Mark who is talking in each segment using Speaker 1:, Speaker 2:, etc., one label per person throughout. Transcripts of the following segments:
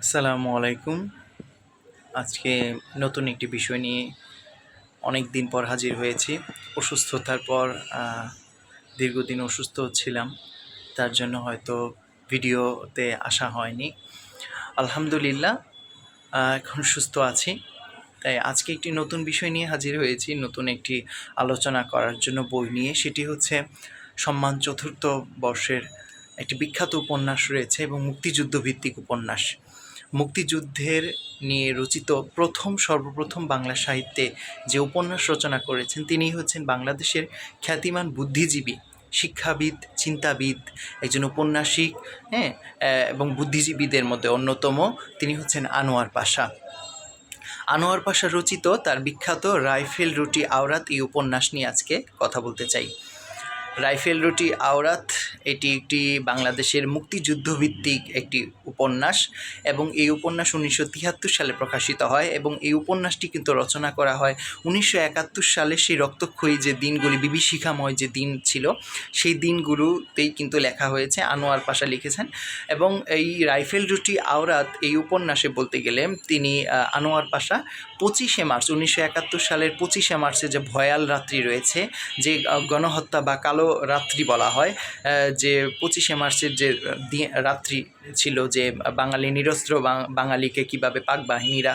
Speaker 1: আসসালামু আলাইকুম। আজকে নতুন একটি বিষয় নিয়ে অনেক দিন পর হাজির হয়েছি। অসুস্থতার পর দীর্ঘদিন অসুস্থ ছিলাম। তার জন্য হয়তো ভিডিওতে আসা হয়নি। আলহামদুলিল্লাহ এখন সুস্থ আছি। তাই আজকে একটি নতুন বিষয় নিয়ে হাজির হয়েছি। নতুন একটি আলোচনা করার জন্য বই নিয়ে। সেটি হচ্ছে সম্মান চতুর্থ বর্ষের একটি বিখ্যাত উপন্যাস রয়েছে এবং মুক্তিযুদ্ধ ভিত্তিক উপন্যাস। মুক্তিযুদ্ধের নিয়ে রচিত প্রথম, সর্বপ্রথম বাংলা সাহিত্যে যে উপন্যাস রচনা করেছেন তিনি হচ্ছেন বাংলাদেশের খ্যাতিমান বুদ্ধিজীবী, শিক্ষাবিদ, চিন্তাবিদ, একজন উপন্যাসিক হ্যাঁ এবং বুদ্ধিজীবীদের মধ্যে অন্যতম তিনি হচ্ছেন আনোয়ার পাশা। আনোয়ার পাশা রচিত তার বিখ্যাত রাইফেল রুটি আওরাত এই উপন্যাস নিয়ে আজকে কথা বলতে চাই। রাইফেল রুটি আওরাত, এটি একটি বাংলাদেশের মুক্তিযুদ্ধ ভিত্তিক একটি উপন্যাস এবং এই উপন্যাস উনিশশো তিয়াত্তর সালে প্রকাশিত হয় এবং এই উপন্যাসটি কিন্তু রচনা করা হয় উনিশশো একাত্তর সালে। সেই রক্তক্ষয়ী যে দিনগুলি, বিভীষিকাময় যে দিন ছিল, সেই দিনগুলোতেই কিন্তু লেখা হয়েছে, আনোয়ার পাশা লিখেছেন এবং এই রাইফেল রুটি আওরাত এই উপন্যাসে বলতে গেলে তিনি আনোয়ার পাশা পঁচিশে মার্চ, উনিশশো একাত্তর সালের পঁচিশে মার্চে যে ভয়াল রাত্রি রয়েছে, যে গণহত্যা বা কালো রাত্রি বলা হয় যে পঁচিশে মার্চের যে রাত্রি ছিল যে, বাঙালি নিরস্ত্র বাঙালিকে কীভাবে পাক বাহিনীরা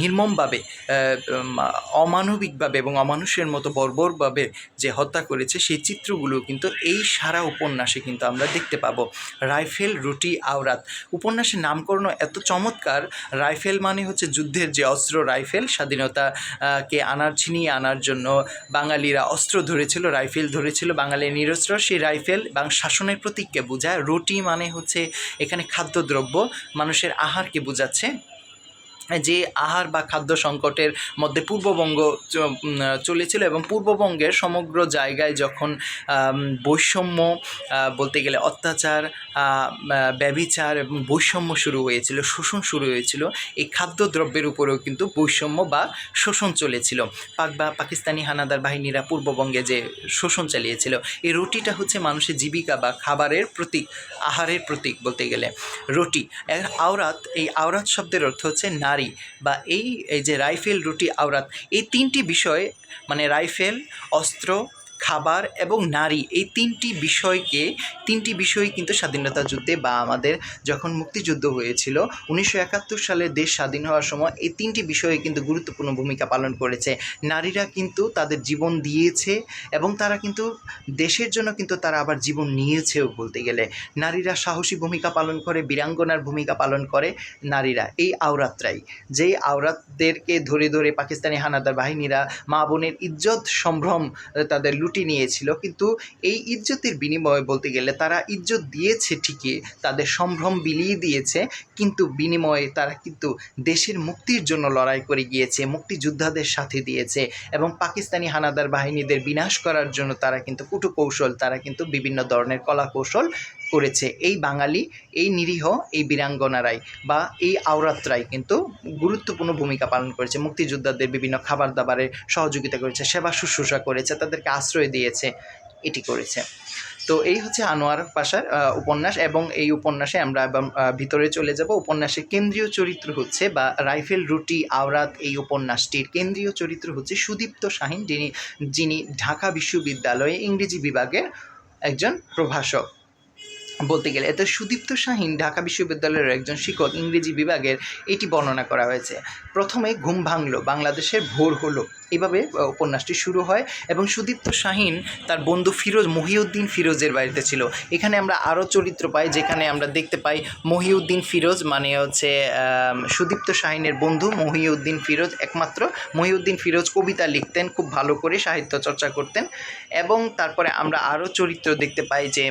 Speaker 1: নির্মমভাবে অমানবিকভাবে এবং অমানুষের মতো বর্বরভাবে যে হত্যা করেছে, সেই চিত্রগুলো কিন্তু এই সারা উপন্যাসে কিন্তু আমরা দেখতে পাবো। রাইফেল, রুটি, আওরাত। উপন্যাসের নামকরণ এত চমৎকার। রাইফেল মানে হচ্ছে যুদ্ধের যে অস্ত্র রাইফেল, স্বাধীনতা কে আনার, ছিনিয়ে আনার জন্য বাঙালিরা অস্ত্র ধরেছিল, রাইফেল ধরেছিল। বাঙালি নিরস্ত্র, সেই রাইফেল এবং শাসনের প্রতীককে বোঝায়। রুটি মানে হচ্ছে এখানে খাদ্যদ্রব্য মানুষের আহারকে বোঝাচ্ছে যে আহার বা খাদ্য সংকটের মধ্যে পূর্ববঙ্গ চলেছিল এবং পূর্ববঙ্গের সমগ্র জায়গায় যখন বৈষম্য বলতে গেলে অত্যাচার আহ, এবং বৈষম্য শুরু হয়েছিল শোষণ শুরু হয়েছিল এই খাদ্যদ্রব্যের উপরেও কিন্তু বৈষম্য বা শোষণ চলেছিল। পাক বা পাকিস্তানি হানাদার বাহিনীরা পূর্ববঙ্গে যে শোষণ চালিয়েছিল এই রুটিটা হচ্ছে মানুষের জীবিকা বা খাবারের প্রতীক আহারের প্রতীক বলতে গেলে। রুটি আওরাত এই আওরাত শব্দের অর্থ হচ্ছে নারী বা এই এই যে রাইফেল রুটি আওরাত এই তিনটি বিষয় মানে রাইফেল অস্ত্র খাবার এবং নারী এই তিনটি বিষয়কে, তিনটি বিষয় কিন্তু স্বাধীনতা যুদ্ধে বা আমাদের যখন মুক্তিযুদ্ধ হয়েছিল, উনিশশো একাত্তর সালে দেশ স্বাধীন হওয়ার সময় এই তিনটি বিষয়ে কিন্তু গুরুত্বপূর্ণ ভূমিকা পালন করেছে। নারীরা কিন্তু তাদের জীবন দিয়েছে এবং তারা কিন্তু দেশের জন্য কিন্তু তারা আবার জীবন নিয়েছেও বলতে গেলে। নারীরা সাহসী ভূমিকা পালন করে, বীরাঙ্গনার ভূমিকা পালন করে নারীরা এই আওরাতরাই। যেই আওরাতদেরকে ধরে ধরে পাকিস্তানি হানাদার বাহিনীরা মা বোনের ইজ্জত সম্ভ্রম তাদের লুটি নিয়েছিল, কিন্তু এই ইজ্জতের বিনিময়ে বলতে গেলে তারা ইজ্জত দিয়েছে ঠিকই, তাদের সম্ভ্রম বিলিয়ে দিয়েছে, কিন্তু বিনিময়ে তারা কিন্তু দেশের মুক্তির জন্য লড়াই করে গিয়েছে, মুক্তিযোদ্ধাদের সাথে দিয়েছে এবং পাকিস্তানি হানাদার বাহিনীদের বিনাশ করার জন্য তারা কিন্তু কুটকৌশল, তারা কিন্তু বিভিন্ন ধরনের কলা কৌশল করেছে। এই বাঙালি, এই নিরীহ, এই বীরাঙ্গনারাই বা এই আওরাতরাই কিন্তু গুরুত্বপূর্ণ ভূমিকা পালন করেছে। মুক্তিযোদ্ধাদের বিভিন্ন খাবার দাবারে সহযোগিতা করেছে, সেবা শুশ্রূষা করেছে, তাদেরকে আশ্রয় দিয়েছে, এটি করেছে। তো এই হচ্ছে আনোয়ার পাশার উপন্যাস এবং এই উপন্যাসে আমরা ভিতরে চলে যাব। উপন্যাসের কেন্দ্রীয় চরিত্র হচ্ছে বা রাইফেল রুটি আওরাত এই উপন্যাসটির কেন্দ্রীয় চরিত্র হচ্ছে সুদীপ্ত শাহিন, যিনি যিনি ঢাকা বিশ্ববিদ্যালয়ে ইংরেজি বিভাগের একজন প্রভাষক। বলতে গেলে। এতে সুদীপ্ত শাহীন ঢাকা বিশ্ববিদ্যালয়ের একজন শিক্ষক ইংরেজি বিভাগের এটি বর্ণনা করা হয়েছে। প্রথমে ঘুম ভাঙল, বাংলাদেশের ভোর হলো। এইভাবে উপন্যাসটি শুরু হয় এবং সুদীপ্ত শাহিন তার বন্ধু ফিরোজ, মহিউদ্দিন ফিরোজের বাড়িতে ছিল। এখানে আমরা আরও চরিত্র পাই যেখানে আমরা দেখতে পাই মহিউদ্দিন ফিরোজ মানে হচ্ছে সুদীপ্ত শাহিনের বন্ধু মহিউদ্দিন ফিরোজ একমাত্র। মহিউদ্দিন ফিরোজ কবিতা লিখতেন, খুব ভালো করে সাহিত্য চর্চা করতেন এবং তারপরে আমরা আরও চরিত্র দেখতে পাই যে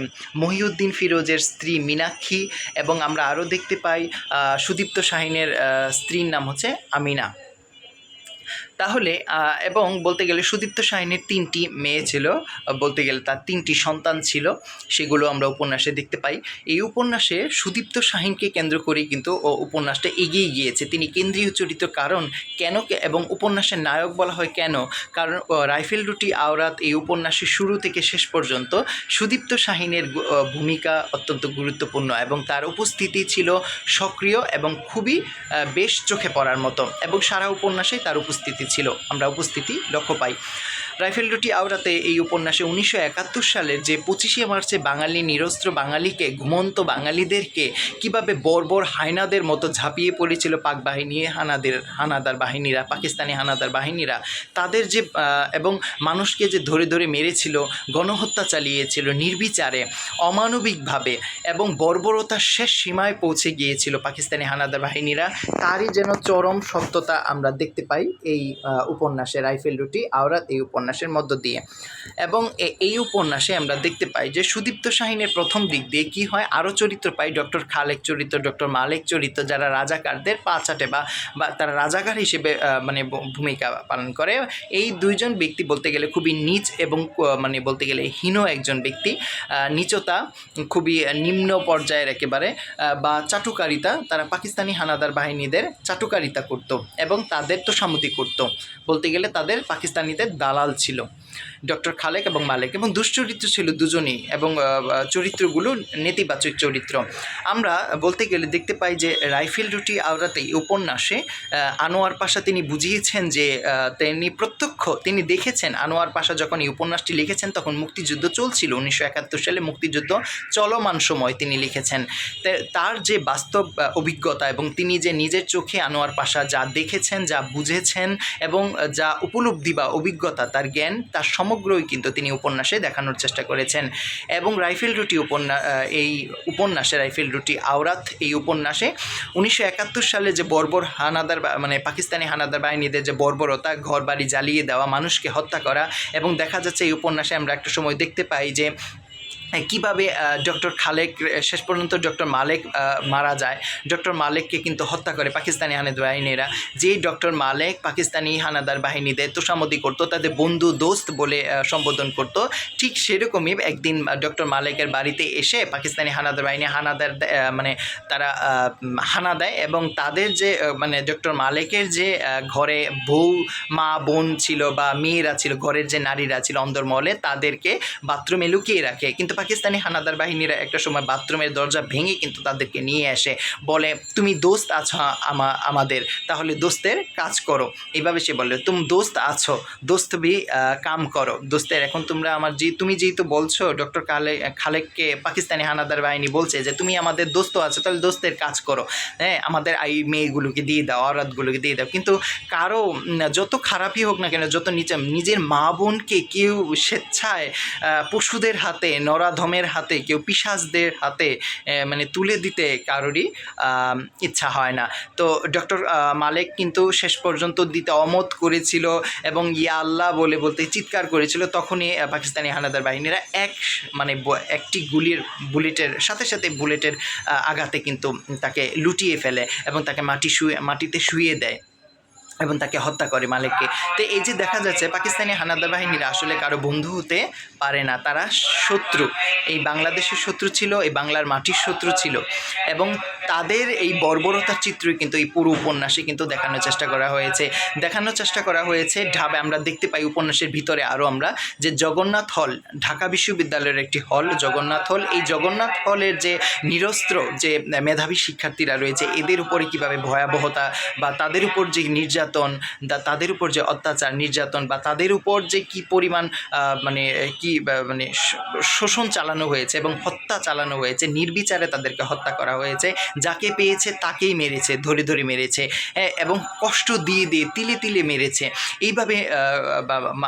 Speaker 1: মহিউদ্দিন ফিরোজের স্ত্রী মীনাক্ষী এবং আমরা আরও দেখতে পাই সুদীপ্ত শাহিনের স্ত্রীর নাম হচ্ছে আমিনা। তাহলে এবং বলতে গেলে সুদীপ্ত শাহিনের তিনটি মেয়ে ছিল বলতে গেলে তার তিনটি সন্তান ছিল, সেগুলো আমরা উপন্যাসে দেখতে পাই। এই উপন্যাসে সুদীপ্ত শাহিনকে কেন্দ্র করেই কিন্তু উপন্যাসটা এগিয়ে গিয়েছে। তিনি কেন্দ্রীয় চরিত্র কারণ কেন এবং উপন্যাসের নায়ক বলা হয় কেন? কারণ রাইফেল রুটি আওরাত এই উপন্যাসের শুরু থেকে শেষ পর্যন্ত সুদীপ্ত শাহিনের ভূমিকা অত্যন্ত গুরুত্বপূর্ণ এবং তার উপস্থিতি ছিল সক্রিয় এবং খুবই বেশ চোখে পড়ার মতো। এবং সারা উপন্যাসেই তার উপস্থিতি ছিল। আমরা উপস্থিতি লক্ষ্য পাই। রাইফেল রুটি আওরাতে এই উপন্যাসে উনিশশো একাত্তর সালের যে পঁচিশে মার্চে বাঙালি নিরস্ত্র বাঙালিকে, ঘুমন্ত বাঙালিদেরকে কীভাবে বর্বর হায়নাদের মতো ঝাঁপিয়ে পড়েছিল পাক বাহিনী, হানাদের, হানাদার বাহিনীরা, পাকিস্তানি হানাদার বাহিনীরা, তাদের যে এবং মানুষকে যে ধরে ধরে মেরেছিল, গণহত্যা চালিয়েছিল নির্বিচারে, অমানবিকভাবে এবং বর্বরতার শেষ সীমায় পৌঁছে গিয়েছিল পাকিস্তানি হানাদার বাহিনীরা, তারই যেন চরম সত্যতা আমরা দেখতে পাই এই উপন্যাসে রাইফেল রুটি আওরাত এই উপন্যাসের মধ্য দিয়ে। এবং এই উপন্যাসে আমরা দেখতে পাই যে সুদীপ্ত শাহিনের প্রথম দিক দিয়ে কি হয়? আরও চরিত্র পাই ডক্টর খালেক চরিত্র, ডক্টর মালেক চরিত্র, যারা রাজাকারদের পা চাটে বা বা তারা রাজাকার হিসেবে মানে ভূমিকা পালন করে। এই দুইজন ব্যক্তি বলতে গেলে খুবই নিচ এবং মানে বলতে গেলে হীন একজন ব্যক্তি। নিচতা খুবই নিম্ন পর্যায়ের একেবারে বা চাটুকারিতা, তারা পাকিস্তানি হানাদার বাহিনীদের চাটুকারিতা করত এবং তাদের তো সামুদি করত। বলতে গেলে তাদের পাকিস্তানিদের দালাল ছিল। ডক্টর খালেক এবং মালেক এবং দুশ্চরিত্র ছিল দুজনেই এবং চরিত্রগুলো নেতিবাচক চরিত্র। আমরা বলতে গেলে দেখতে পাই যে রাইফেল রুটি আওরাতে এই উপন্যাসে আনোয়ার পাশা তিনি বুঝিয়েছেন যে তিনি প্রত্যক্ষ, তিনি দেখেছেন আনোয়ার পাশা যখন এই উপন্যাসটি লিখেছেন তখন মুক্তিযুদ্ধ চলছিল। উনিশশো একাত্তর সালে মুক্তিযুদ্ধ চলমান সময় তিনি লিখেছেন। তার যে বাস্তব অভিজ্ঞতা এবং তিনি যে নিজের চোখে আনোয়ার পাশা যা দেখেছেন, যা বুঝেছেন এবং যা উপলব্ধি বা অভিজ্ঞতা তার জ্ঞান তার সমগ্রই কিন্তু তিনি উপন্যাসে দেখানোর চেষ্টা করেছেন। এবং রাইফেল রুটি উপন্যাস এই উপন্যাসে রাইফেল রুটি আওরাত এই উপন্যাসে উনিশশো একাত্তর সালে যে বর্বর হানাদার মানে পাকিস্তানি হানাদার বাহিনীদের যে বর্বরতা ঘর বাড়ি জ্বালিয়ে দেওয়া, মানুষকে হত্যা করা এবং দেখা যাচ্ছে এই উপন্যাসে আমরা একটা সময় দেখতে পাই যে কীভাবে ডক্টর খালেক শেষ পর্যন্ত ডক্টর মালেক মারা যায়? ডক্টর মালেককে কিন্তু হত্যা করে পাকিস্তানি হানাদার বাহিনীরা। যেই ডক্টর মালেক পাকিস্তানি হানাদার বাহিনীদের তোষামতি করতো, তাদের বন্ধু দোস্ত বলে সম্বোধন করত, ঠিক সেরকমই একদিন ডক্টর মালেকের বাড়িতে এসে পাকিস্তানি হানাদার বাহিনী হানাদার মানে তারা হানা দেয় এবং তাদের যে মানে ডক্টর মালেকের যে ঘরে বউ, মা, বোন ছিল বা মেয়েরা ছিল, ঘরের যে নারীরা ছিল অন্দরমহলে, তাদেরকে বাথরুমে লুকিয়ে রাখে। কিন্তু পাকিস্তানি হানাদার বাহিনীরা একটা সময় বাথরুমের দরজা ভেঙে কিন্তু তাদেরকে নিয়ে আসে বলে, তুমি দোস্ত আছো আমা, আমাদের, তাহলে দোস্তের কাজ করো। এইভাবে সে বলে তুমি দোস্ত আছো, দোস্ত বি কাম করো। দোস্তের, এখন তোমরা আমার যে তুমি যেহেতু বলছো, ডক্টর কালে, খালেককে পাকিস্তানি হানাদার বাহিনী বলছে যে, তুমি আমাদের দোস্ত আছো, তাহলে দোস্তের কাজ করো। হ্যাঁ আমাদের এই মেয়েগুলোকে দিয়ে দাও, অরাতগুলোকে দিয়ে দাও। কিন্তু কারও যত খারাপই হোক না কেন, যত নিচে, নিজের মা বোনকে কেউ স্বেচ্ছায় পশুদের হাতে নরাধমের হাতে, কেউ পিসাজদের হাতে মানে তুলে দিতে কারোরই ইচ্ছা হয় না। তো ডক্টর মালেক কিন্তু শেষ পর্যন্ত দিতে অমত করেছিল এবং ইয়া আল্লাহ বলে বলতে চিৎকার করেছিল। তখনই পাকিস্তানি হানাদার বাহিনীরা এক মানে একটি গুলির বুলেটের, সাথে সাথে বুলেটের আঘাতে কিন্তু তাকে লুটিয়ে ফেলে এবং তাকে মাটি শুয়ে, মাটিতে শুয়ে দেয়। এবং তাকে হত্যা করে মালিককে। তো এই যে দেখা যাচ্ছে, পাকিস্তানি হানাদার বাহিনীরা আসলে কারও বন্ধু হতে পারে না। তারা শত্রু। এই বাংলাদেশের শত্রু ছিল, এই বাংলার মাটির শত্রু ছিল। এবং তাদের এই বর্বরতার চিত্রই কিন্তু এই পুরো উপন্যাসে কিন্তু দেখানোর চেষ্টা করা হয়েছে। দেখানোর চেষ্টা করা হয়েছে, ঢাবে আমরা দেখতে পাই উপন্যাসের ভিতরে আরও আমরা যে জগন্নাথ হল, ঢাকা বিশ্ববিদ্যালয়ের একটি হল, জগন্নাথ হল। এই জগন্নাথ হলের যে নিরস্ত্র, যে মেধাবী শিক্ষার্থীরা রয়েছে, এদের উপরে কীভাবে ভয়াবহতা বা তাদের উপর যে নির্যাতন দা- তাদের উপর যে অত্যাচার, নির্যাতন বা তাদের উপর যে কি পরিমাণ মানে কি মানে শোষণ চালানো হয়েছে এবং হত্যা চালানো হয়েছে, নির্বিচারে তাদেরকে হত্যা করা হয়েছে, যাকে পেয়েছে তাকেই মেরেছে, ধরে ধরে মেরেছে এবং কষ্ট দিয়ে দিয়ে তিলে তিলে মেরেছে। এইভাবে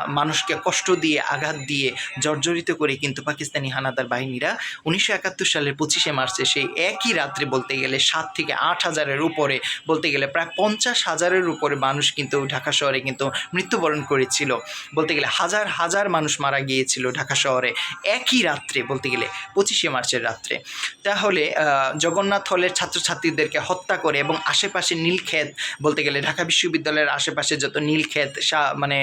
Speaker 1: মানুষকে কষ্ট দিয়ে, আঘাত দিয়ে জর্জরিত করে কিন্তু পাকিস্তানি হানাদার বাহিনীরা উনিশশো একাত্তর সালের পঁচিশে মার্চে সেই একই রাত্রে বলতে গেলে সাত থেকে আট হাজারের উপরে, বলতে গেলে প্রায় পঞ্চাশ হাজারের উপরে মানুষ কিন্তু ঢাকা শহরে কিন্তু মৃত্যুবরণ করেছিল। বলতে গেলে হাজার হাজার মানুষ মারা গিয়েছিল ঢাকা শহরে একই রাত্রে, বলতে গেলে পঁচিশে মার্চের রাত্রে। তাহলে জগন্নাথ হলের ছাত্রছাত্রীদেরকে হত্যা করে এবং আশেপাশে নীলক্ষেত, বলতে গেলে ঢাকা বিশ্ববিদ্যালয়ের আশেপাশে যত নীলক্ষেত মানে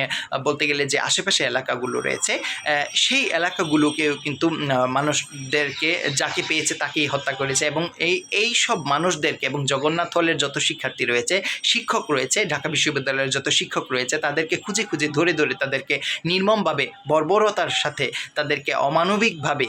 Speaker 1: বলতে গেলে যে আশেপাশে এলাকাগুলো রয়েছে সেই এলাকাগুলোকেও কিন্তু মানুষদেরকে যাকে পেয়েছে তাকেই হত্যা করেছে এবং এই এই সব মানুষদেরকে এবং জগন্নাথ হলের যত শিক্ষার্থী রয়েছে, শিক্ষক রয়েছে ঢাকা বিশ্ববিদ্যালয়ের যত শিক্ষক রয়েছে, তাদেরকে খুঁজে খুঁজে ধরে ধরে তাদেরকে নির্মমভাবে, বর্বরতার সাথে তাদেরকে অমানবিকভাবে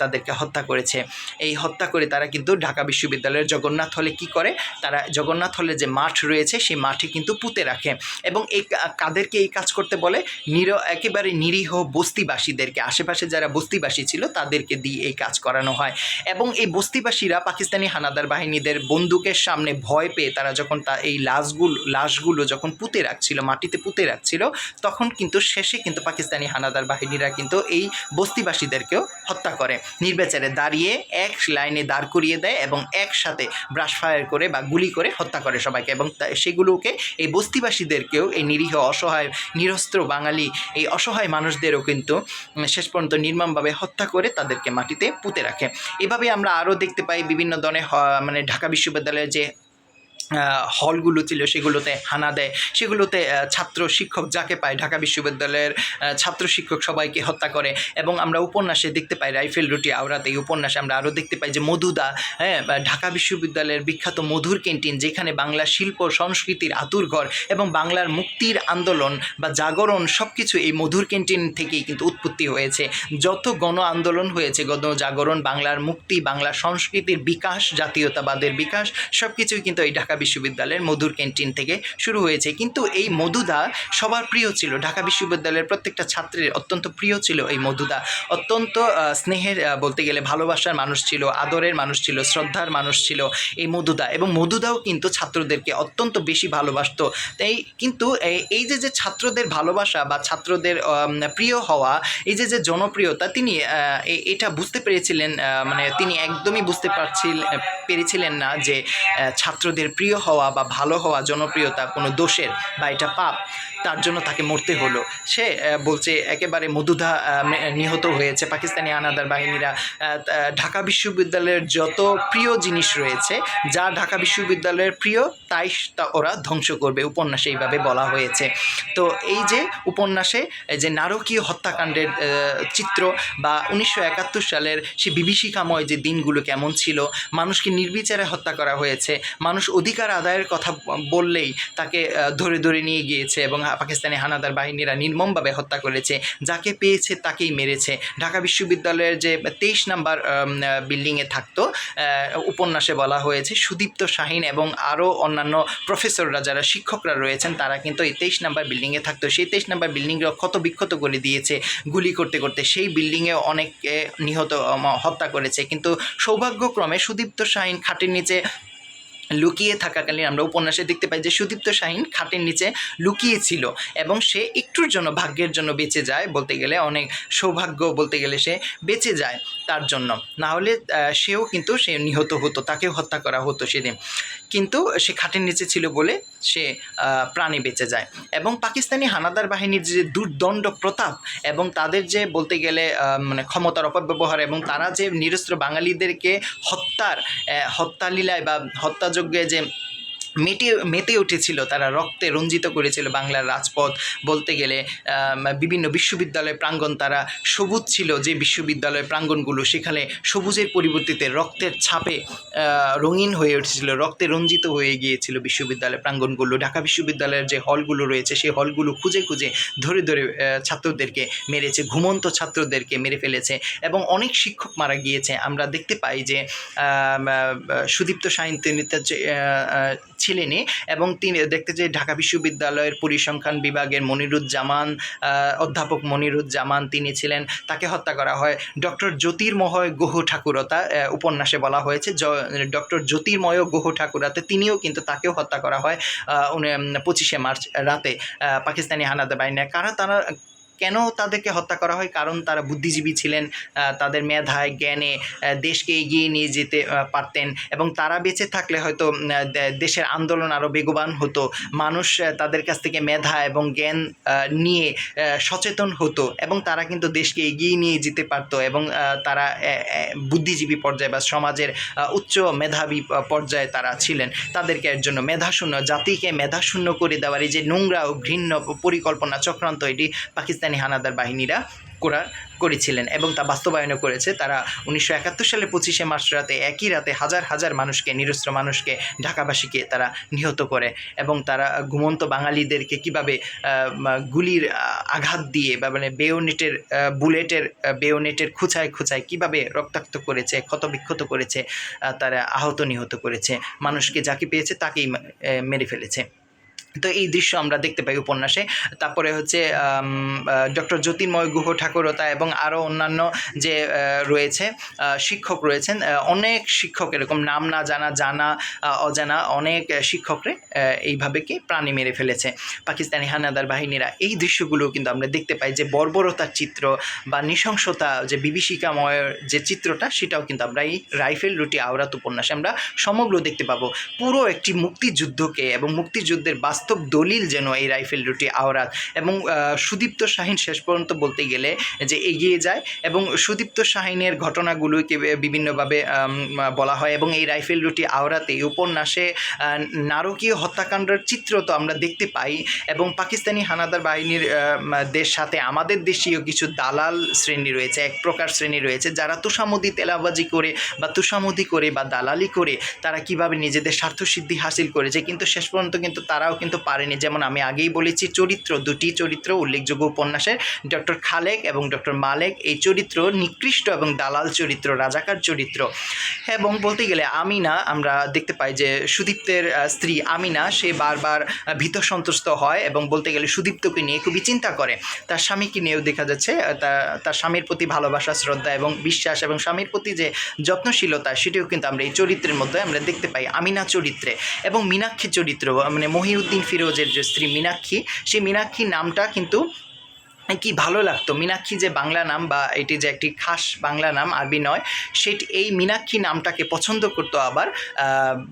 Speaker 1: তাদেরকে হত্যা করেছে। এই হত্যা করে তারা কিন্তু ঢাকা বিশ্ববিদ্যালয়ের জগন্নাথ হলে কি করে? তারা জগন্নাথ হলে যে মাঠ রয়েছে, সেই মাঠে কিন্তু পুঁতে রাখে এবং এই কাদেরকে এই কাজ করতে বলে? নির, একেবারে নিরীহ বস্তিবাসীদেরকে। আশেপাশে যারা বস্তিবাসী ছিল, তাদেরকে দিয়ে এই কাজ করানো হয় এবং এই বস্তিবাসীরা পাকিস্তানি হানাদার বাহিনীদের বন্দুকের সামনে ভয় পেয়ে তারা যখন তা, এই লাশগুলো লাশগুলো যখন পুঁতে রাখছিল, মাটিতে পুঁতে রাখছিল, তখন কিন্তু শেষে কিন্তু পাকিস্তানি হানাদার বাহিনীরা কিন্তু এই বস্তিবাসীদেরকেও হত্যা করে। নির্বিচারে দাঁড়িয়ে এক লাইনে দাঁড় করিয়ে দেয় এবং একসাথে ব্রাশ ফায়ার করে বা গুলি করে হত্যা করে সবাইকে এবং সেগুলোকে এই বস্তিবাসীদেরকেও এই নিরীহ, অসহায়, নিরস্ত্র বাঙালি, এই অসহায় মানুষদেরও কিন্তু শেষ পর্যন্ত নির্মমভাবে হত্যা করে তাদেরকে মাটিতে পুঁতে রাখে। এভাবে আমরা আরও দেখতে পাই বিভিন্ন ধরনের মানে ঢাকা বিশ্ববিদ্যালয়ের যে হলগুলো ছিল, সেগুলোতে হানা দেয়। সেগুলোতে ছাত্র শিক্ষক যাকে পায়, ঢাকা বিশ্ববিদ্যালয়ের ছাত্র শিক্ষক সবাইকে হত্যা করে। এবং আমরা উপন্যাসে দেখতে পাই রাইফেল রুটি আওরাতে। এই উপন্যাসে আমরা আরও দেখতে পাই যে মধুদা হ্যাঁ ঢাকা বিশ্ববিদ্যালয়ের বিখ্যাত মধুর ক্যান্টিন, যেখানে বাংলা শিল্প, সংস্কৃতির আতুরঘর এবং বাংলার মুক্তির আন্দোলন বা জাগরণ সব কিছু এই মধুর ক্যান্টিন থেকেই কিন্তু উৎপত্তি হয়েছে। যত গণ আন্দোলন হয়েছে, গণ জাগরণ, বাংলার মুক্তি, বাংলা সংস্কৃতির বিকাশ, জাতীয়তাবাদের বিকাশ সব কিছুই কিন্তু এই ঢাকা বিশ্ববিদ্যালয়ের মধুর ক্যান্টিন থেকে শুরু হয়েছে। কিন্তু এই মধুদা সবার প্রিয় ছিল। ঢাকা বিশ্ববিদ্যালয়ের প্রত্যেকটা ছাত্রের অত্যন্ত প্রিয় ছিল এই মধুদা। অত্যন্ত স্নেহের বলতে গেলে ভালোবাসার মানুষ ছিল, আদরের মানুষ ছিল, শ্রদ্ধার মানুষ ছিল এই মধুদা। এবং মধুদাও কিন্তু ছাত্রদেরকে অত্যন্ত বেশি ভালোবাসতো। তাই কিন্তু এই- যে যে ছাত্রদের ভালোবাসা বা ছাত্রদের প্রিয় হওয়া, এই যে যে জনপ্রিয়তা, তিনি এটা বুঝতে পেরেছিলেন মানে তিনি একদমই বুঝতে পারছিল, পেরেছিলেন না যে ছাত্রদের প্রিয় হওয়া বা ভালো হওয়া, জনপ্রিয়তা কোনো দোষের বা এটা পাপ, তার জন্য তাকে মরতে হলো। সে বলছে, একেবারে মধুধা নিহত হয়েছে। পাকিস্তানি আনাদার বাহিনীরা ঢাকা বিশ্ববিদ্যালয়ের যত প্রিয় জিনিস রয়েছে, যা ঢাকা বিশ্ববিদ্যালয়ের প্রিয়, তাই তা ওরা ধ্বংস করবে। উপন্যাসে এইভাবে বলা হয়েছে। তো এই যে উপন্যাসে যে নারকীয় হত্যাকাণ্ডের চিত্র বা উনিশশো একাত্তর সালের সে বিভীষিকাময় যে দিনগুলো কেমন ছিল, মানুষকে নির্বিচারে হত্যা করা হয়েছে, মানুষ অধিকার আদায়ের কথা বললেই তাকে ধরে ধরে নিয়ে গিয়েছে এবং পাকিস্তানি হানাদার বাহিনীরা নির্মমভাবে হত্যা করেছে। যাকে পেয়েছে তাকেই মেরেছে। ঢাকা বিশ্ববিদ্যালয়ের যে তেইশ নাম্বার বিল্ডিংয়ে থাকতো উপন্যাসে বলা হয়েছে, সুদীপ্ত শাহিন এবং আরও অন্যান্য প্রফেসররা যারা শিক্ষকরা রয়েছেন, তারা কিন্তু এই তেইশ নাম্বার বিল্ডিংয়ে থাকতো। সেই তেইশ নাম্বার বিল্ডিংয়ে ক্ষত বিক্ষত করে দিয়েছে, গুলি করতে করতে। সেই বিল্ডিংয়ে অনেককে নিহত হত্যা করেছে। কিন্তু সৌভাগ্যক্রমে সুদীপ্ত শাহিন খাটের নিচে লুকিয়ে থাকাকালীন আমরা উপন্যাসে দেখতে পাই যে সুদীপ্ত শাহিন খাটের নিচে লুকিয়ে ছিল এবং সে একটুর জন্য ভাগ্যের জন্য বেঁচে যায় বলতে গেলে, অনেক সৌভাগ্য বলতে গেলে সে বেঁচে যায় তার জন্য। না হলে সেও কিন্তু সে নিহত হতো তাকে হত্যা করা হতো সেদিন। কিন্তু সে খাটের নিচে ছিল বলে সে প্রাণে বেঁচে যায়। এবং পাকিস্তানি হানাদার বাহিনীর যে দুর্দণ্ড প্রতাপ এবং তাদের যে বলতে গেলে মানে ক্ষমতার অপব্যবহার এবং তারা যে নিরস্ত্র বাঙালিদেরকে হত্যার হত্যালীলায় বা হত্যাযজ্ঞে যে মেটে মেতে উঠেছিল তারা রক্তে রঞ্জিত করেছিল বাংলার রাজপথ। বলতে গেলে বিভিন্ন বিশ্ববিদ্যালয় প্রাঙ্গণ তারা সবুজ ছিল যে বিশ্ববিদ্যালয় প্রাঙ্গণগুলো সেখানে সবুজের পরিবর্তিতে রক্তের ছাপে রঙিন হয়ে উঠেছিল রক্তে রঞ্জিত হয়ে গিয়েছিল বিশ্ববিদ্যালয় প্রাঙ্গণগুলো। ঢাকা বিশ্ববিদ্যালয়ের যে হলগুলো রয়েছে সেই হলগুলো খুঁজে খুঁজে ধরে ধরে ছাত্রদেরকে মেরেছে ঘুমন্ত ছাত্রদেরকে মেরে ফেলেছে এবং অনেক শিক্ষক মারা গিয়েছে। আমরা দেখতে পাই যে সুদীপ্ত সাহিন তিনি তার যে, আহ, আহ, ছিলেনই এবং তিনি দেখতে যে ঢাকা বিশ্ববিদ্যালয়ের পরিসংখ্যান বিভাগের মনিরুজ্জামান অধ্যাপক মনিরুজ্জামান তিনি ছিলেন। তাকে হত্যা করা হয়। ডক্টর জ্যোতির্ময় গুহ ঠাকুরতা উপন্যাসে বলা হয়েছে ডক্টর জ্যোতির্ময় গুহ ঠাকুরাতে, তিনিও কিন্তু তাকেও হত্যা করা হয় পঁচিশে মার্চ রাতে পাকিস্তানি হানাদা বাহিনী কারা তারা কেন তাদেরকে হত্যা করা হয়? কারণ তারা বুদ্ধিজীবী ছিলেন তাদের মেধায়, জ্ঞানে দেশকে এগিয়ে নিয়ে যেতে পারতেন এবং তারা বেঁচে থাকলে হয়তো দেশের আন্দোলন আরও বেগবান হতো। মানুষ তাদের কাছ থেকে মেধা এবং জ্ঞান নিয়ে সচেতন হতো এবং তারা কিন্তু দেশকে এগিয়ে নিয়ে যেতে পারতো এবং তারা বুদ্ধিজীবী পর্যায়ে বা সমাজের উচ্চ মেধাবী পর্যায়ে তারা ছিলেন। তাদেরকে এর জন্য মেধাশূন্য, জাতিকে মেধাশূন্য করে দেওয়ার এই যে নোংরা ও ঘৃণ্য পরিকল্পনা চক্রান্ত, এটি পাকিস্তানি হানাদার বাহিনীরা করার করেছিলেন এবং তা বাস্তবায়নও করেছে। তারা উনিশশো একাত্তর সালে পঁচিশে মার্চ রাতে একই রাতে হাজার হাজার মানুষকে নিরস্ত্র মানুষকে ঢাকাবাসীকে তারা নিহত করে এবং তারা ঘুমন্ত বাঙালিদেরকে কীভাবে গুলির আঘাত দিয়ে বা মানে বেয়োনেটের আহ, বুলেটের আহ, বেয়োনেটের খুঁচায় খুঁচায় কীভাবে রক্তাক্ত করেছে ক্ষতবিক্ষত করেছে তারা আহত নিহত করেছে। মানুষকে যাকে পেয়েছে তাকেই মেরে ফেলেছে। তো এই দৃশ্য আমরা দেখতে পাই উপন্যাসে। তারপরে হচ্ছে ডক্টর জ্যোতির্ময় গুহ ঠাকুরতা এবং আরও অন্যান্য যে রয়েছে শিক্ষক রয়েছেন অনেক শিক্ষক এরকম নাম না জানা জানা অজানা অনেক শিক্ষকরে এইভাবে কি প্রাণী মেরে ফেলেছে পাকিস্তানি হানাদার বাহিনীরা। এই দৃশ্যগুলো কিন্তু আমরা দেখতে পাই যে বর্বরতার চিত্র বা নৃশংসতা, যে বিভীষিকাময় যে চিত্রটা, সেটাও কিন্তু আমরা এই রাইফেল রুটি আওরাত উপন্যাসে আমরা সমগ্র দেখতে পাবো। পুরো একটি মুক্তিযুদ্ধকে এবং মুক্তিযুদ্ধের বাস্তব দলিল যেন এই রাইফেল রুটি আওরাত এবং সুদীপ্ত শাহিন শেষ পর্যন্ত বলতে গেলে যে এগিয়ে যায় এবং সুদীপ্ত শাহিনের ঘটনাগুলোকে বিভিন্নভাবে বলা হয় এবং এই রাইফেল রুটি আওরাতে উপন্যাসে নারকীয় হত্যাকাণ্ডের চিত্র তো আমরা দেখতে পাই এবং পাকিস্তানি হানাদার বাহিনীর দের সাথে আমাদের দেশীয় কিছু দালাল শ্রেণি রয়েছে, এক প্রকার শ্রেণি রয়েছে যারা তুষামদি তেলাবাজি করে বা তুষামদি করে বা দালালি করে তারা কীভাবে নিজেদের স্বার্থসিদ্ধি হাসিল করেছে, কিন্তু শেষ পর্যন্ত কিন্তু তারাও কিন্তু পারেনি। যেমন আমি আগেই বলেছি, চরিত্র দুটি, চরিত্র উল্লেখযোগ্য উপন্যাসের ডক্টর খালেক এবং ডক্টর মালেক। এই চরিত্র নিকৃষ্ট এবং দালাল চরিত্র, রাজাকার চরিত্র। এবং বলতে গেলে আমিনা, আমরা দেখতে পাই যে সুদীপ্তের স্ত্রী আমিনা, সে বারবার ভীত সন্তুষ্ট হয় এবং বলতে গেলে সুদীপ্তকে নিয়ে খুবই চিন্তা করে। তার স্বামীকে নিয়েও দেখা যাচ্ছে তার স্বামীর প্রতি ভালোবাসা, শ্রদ্ধা এবং বিশ্বাস এবং স্বামীর প্রতি যে যত্নশীলতা, সেটিও কিন্তু আমরা এই চরিত্রের মধ্যে আমরা দেখতে পাই। আমিনা চরিত্রে এবং মীনাক্ষী চরিত্র মানে মহিউদ্দিন ফিরোজের যে স্ত্রী মীনাক্ষী সেই মীনাক্ষী নামটা কিন্তু কি ভালো লাগতো। মীনাক্ষী যে বাংলা নাম বা এটি যে একটি খাস বাংলা নাম, আরবি নয়, সেটি এই মীনাক্ষী নামটাকে পছন্দ করতো আবার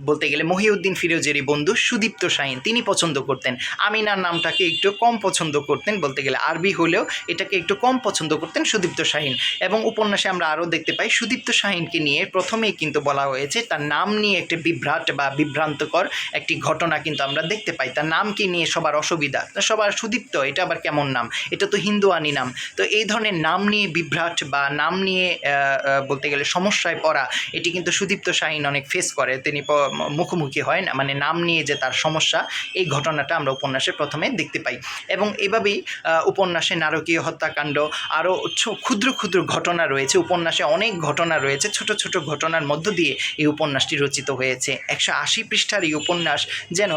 Speaker 1: বলতে গেলে মহিউদ্দিন ফিরোজেরই বন্ধু সুদীপ্ত শাহিন, তিনি পছন্দ করতেন। আমিনার নামটাকে একটু কম পছন্দ করতেন, বলতে গেলে আরবি হলেও এটাকে একটু কম পছন্দ করতেন সুদীপ্ত শাহিন। এবং উপন্যাসে আমরা আরও দেখতে পাই, সুদীপ্ত শাহিনকে নিয়ে প্রথমেই কিন্তু বলা হয়েছে, তার নাম নিয়ে একটি বিভ্রাট বা বিভ্রান্তকর একটি ঘটনা কিন্তু আমরা দেখতে পাই। তার নামকে নিয়ে সবার অসুবিধা, সবার সুদীপ্ত, এটা আবার কেমন নাম? এটা তো হিন্দুয়ানি নাম তো এই ধরনের নাম নিয়ে বিভ্রাট বা নাম নিয়ে বলতে গেলে সমস্যায় পড়া, এটি কিন্তু সুদীপ্ত শাহিন অনেক ফেস করে। তিনি মুখোমুখি হয় না মানে নাম নিয়ে যে তার সমস্যা, এই ঘটনাটা আমরা উপন্যাসে প্রথমে দেখতে পাই। এবং এভাবেই উপন্যাসে নারকীয় হত্যাকাণ্ড আরও ক্ষুদ্র ক্ষুদ্র ঘটনা রয়েছে। উপন্যাসে অনেক ঘটনা রয়েছে। ছোট ছোট ঘটনার মধ্য দিয়ে এই উপন্যাসটি রচিত হয়েছে। একশো আশি পৃষ্ঠার এই উপন্যাস যেন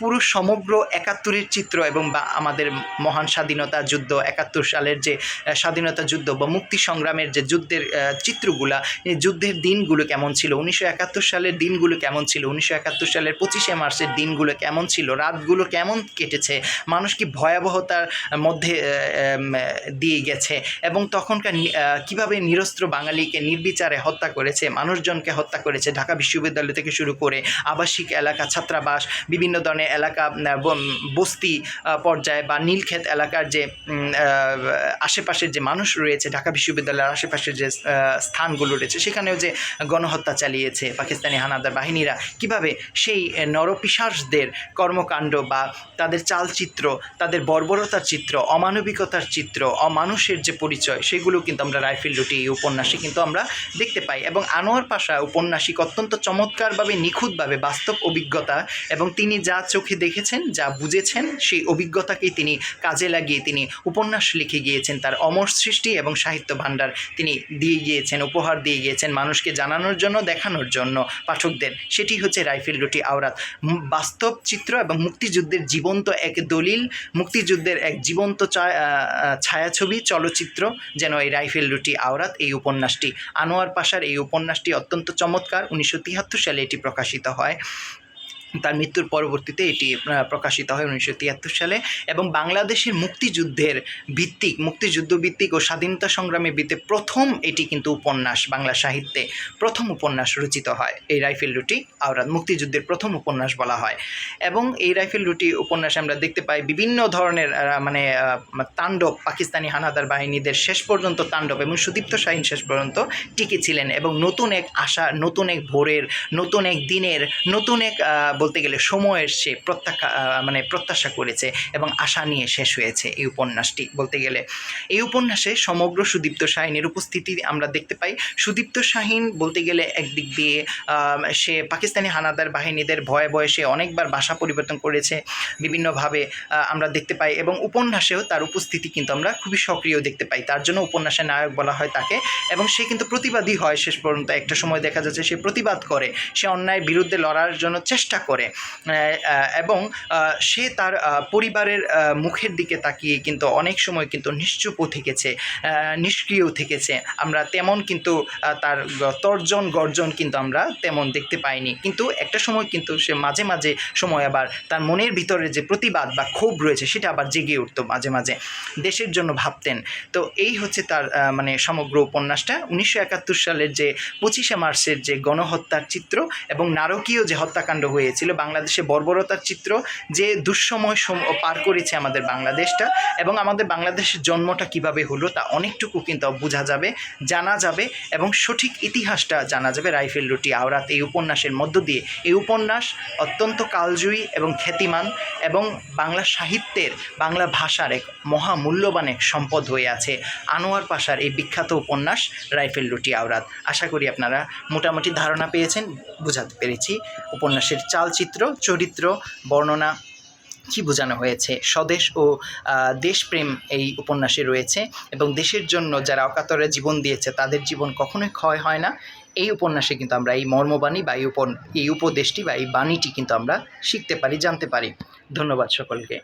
Speaker 1: পুরো সমগ্র একাত্তরের চিত্র এবং বা আমাদের মহান স্বাধীনতা যুদ্ধ একাত্তর সালের যে স্বাধীনতা যুদ্ধ বা মুক্তি সংগ্রামের যে যুদ্ধের চিত্রগুলা যুদ্ধের দিনগুলো কেমন ছিল? উনিশশো একাত্তর সালের দিনগুলো কেমন ছিল? উনিশশো একাত্তর সালের পঁচিশে মার্চের দিনগুলো কেমন ছিল? রাতগুলো কেমন কেটেছে? মানুষ কি ভয়াবহতার মধ্যে দিয়ে গেছে? এবং তখনকার কীভাবে নিরস্ত্র বাঙালিকে নির্বিচারে হত্যা করেছে, মানুষজনকে হত্যা করেছে, ঢাকা বিশ্ববিদ্যালয় থেকে শুরু করে আবাসিক এলাকা, ছাত্রাবাস, বিভিন্ন ধরনের এলাকা বস্তি পর্যায়ে বা নীলক্ষেত এলাকার যে আশেপাশের যে মানুষ রয়েছে ঢাকা বিশ্ববিদ্যালয়ের আশেপাশের যে স্থানগুলো রয়েছে সেখানেও যে গণহত্যা চালিয়েছে পাকিস্তানি হানাদার বাহিনীরা কীভাবে সেই আহ, নরপিশাচদের কর্মকাণ্ড বা তাদের চালচিত্র তাদের বর্বরতার চিত্র অমানবিকতার চিত্র অমানুষের যে পরিচয় সেগুলো কিন্তু আমরা রাইফেল রুটি এই উপন্যাসে কিন্তু আমরা দেখতে পাই। এবং আনোয়ার পাশা উপন্যাসিক অত্যন্ত চমৎকারভাবে নিখুঁতভাবে বাস্তব অভিজ্ঞতা এবং তিনি যা চোখে দেখেছেন যা বুঝেছেন সেই অভিজ্ঞতাকেই তিনি কাজে লাগিয়ে তিনি উপন্যাস লিখে গিয়েছেন, তার অমর সৃষ্টি এবং সাহিত্য ভাণ্ডার তিনি দিয়ে গিয়েছেন, উপহার দিয়ে গিয়েছেন মানুষকে জানানোর জন্য, দেখানোর জন্য পাঠকদের। সেটি হচ্ছে রাইফেল রুটি আওরাত। বাস্তব চিত্র এবং মুক্তিযুদ্ধের জীবন্ত এক দলিল, মুক্তিযুদ্ধের এক জীবন্ত ছায়াছবি, চলচ্চিত্র যেন এই রাইফেল রুটি আওরাত এই উপন্যাসটি। আনোয়ার পাশার এই উপন্যাসটি অত্যন্ত চমৎকার, উনিশশো তিয়াত্তর সালে এটি প্রকাশিত হয়। তার মৃত্যুর পরবর্তীতে এটি প্রকাশিত হয় উনিশশো তিয়াত্তর সালে এবং বাংলাদেশের মুক্তিযুদ্ধের ভিত্তিক মুক্তিযুদ্ধ ভিত্তিক ও স্বাধীনতা সংগ্রামে ভিত্তিক প্রথম এটি কিন্তু উপন্যাস, বাংলা সাহিত্যে প্রথম উপন্যাস রচিত হয়। এই রাইফেল রুটি আওরাত মুক্তিযুদ্ধের প্রথম উপন্যাস বলা হয়। এবং এই রাইফেল রুটি উপন্যাসে আমরা দেখতে পাই বিভিন্ন ধরনের মানে তাণ্ডব, পাকিস্তানি হানাদার বাহিনীদের শেষ পর্যন্ত তাণ্ডব এবং সুদীপ্ত শাহিন শেষ পর্যন্ত টিকে ছিলেন এবং নতুন এক আশা, নতুন এক ভোরের, নতুন এক দিনের, নতুন এক বলতে গেলে সময়ের সে প্রত্যাশা আহ, মানে প্রত্যাশা করেছে এবং আশা নিয়ে শেষ হয়েছে এই উপন্যাসটি। বলতে গেলে এই উপন্যাসে সমগ্র সুদীপ্ত শাহিনের উপস্থিতি আমরা দেখতে পাই। সুদীপ্ত শাহিন বলতে গেলে একদিক দিয়ে সে পাকিস্তানি হানাদার বাহিনীদের ভয়ে ভয়ে সে অনেকবার ভাষা পরিবর্তন করেছে বিভিন্নভাবে আমরা দেখতে পাই এবং উপন্যাসেও তার উপস্থিতি কিন্তু আমরা খুবই সক্রিয় দেখতে পাই। তার জন্য উপন্যাসের নায়ক বলা হয় তাকে এবং সে কিন্তু প্রতিবাদী হয় শেষ পর্যন্ত। একটা সময় দেখা যাচ্ছে সে প্রতিবাদ করে। সে অন্যায়ের বিরুদ্ধে লড়ার জন্য চেষ্টা আহ, এবং সে তার পরিবারের মুখের দিকে তাকিয়ে কিন্তু অনেক সময় কিন্তু নিশ্চুপ থেকেছে নিষ্ক্রিয় থেকেছে। আমরা তেমন কিন্তু তার তর্জন গর্জন কিন্তু আমরা তেমন দেখতে পাইনি। কিন্তু একটা সময় কিন্তু সে মাঝে মাঝে সময় আবার তার মনের ভিতরে যে প্রতিবাদ বা ক্ষোভ রয়েছে সেটা আবার জেগে উঠতো মাঝে মাঝে। দেশের জন্য ভাবতেন। তো এই হচ্ছে তার মানে সমগ্র উপন্যাসটা। উনিশশো একাত্তর সালের যে পঁচিশে মার্চের যে গণহত্যার চিত্র এবং নারকীয় যে হত্যাকাণ্ড হয়েছিল বাংলাদেশে বর্বরতার চিত্র যে দুঃসময় সম- পার করেছে আমাদের বাংলাদেশটা এবং আমাদের বাংলাদেশের জন্মটা কীভাবে হলো তা অনেকটুকু কিন্তু বোঝা যাবে, জানা যাবে এবং সঠিক ইতিহাসটা জানা যাবে রাইফেল রুটি আওরাত এই উপন্যাসের মধ্য দিয়ে। এই উপন্যাস অত্যন্ত কালজয়ী এবং খ্যাতিমান এবং বাংলা সাহিত্যের, বাংলা ভাষার এক মহামূল্যবান এক সম্পদ হয়ে আছে আনোয়ার পাশার এই বিখ্যাত উপন্যাস রাইফেল রুটি আওরাত। আশা করি আপনারা মোটামুটি ধারণা পেয়েছেন, বোঝাতে পেরেছি। উপন্যাসের চালচিত্র চরিত্র, বর্ণনা কি বোঝানো হয়েছে? স্বদেশ ও দেশপ্রেম এই উপন্যাসে রয়েছে এবং দেশের জন্য যারা অকাতরে জীবন দিয়েছে তাদের জীবন কখনোই ক্ষয় হয় না। এই উপন্যাসে কিন্তু আমরা এই মর্মবাণী বা এই উপ এই উপদেশটি বা এই বাণীটি কিন্তু আমরা শিখতে পারি, জানতে পারি। ধন্যবাদ সকলকে।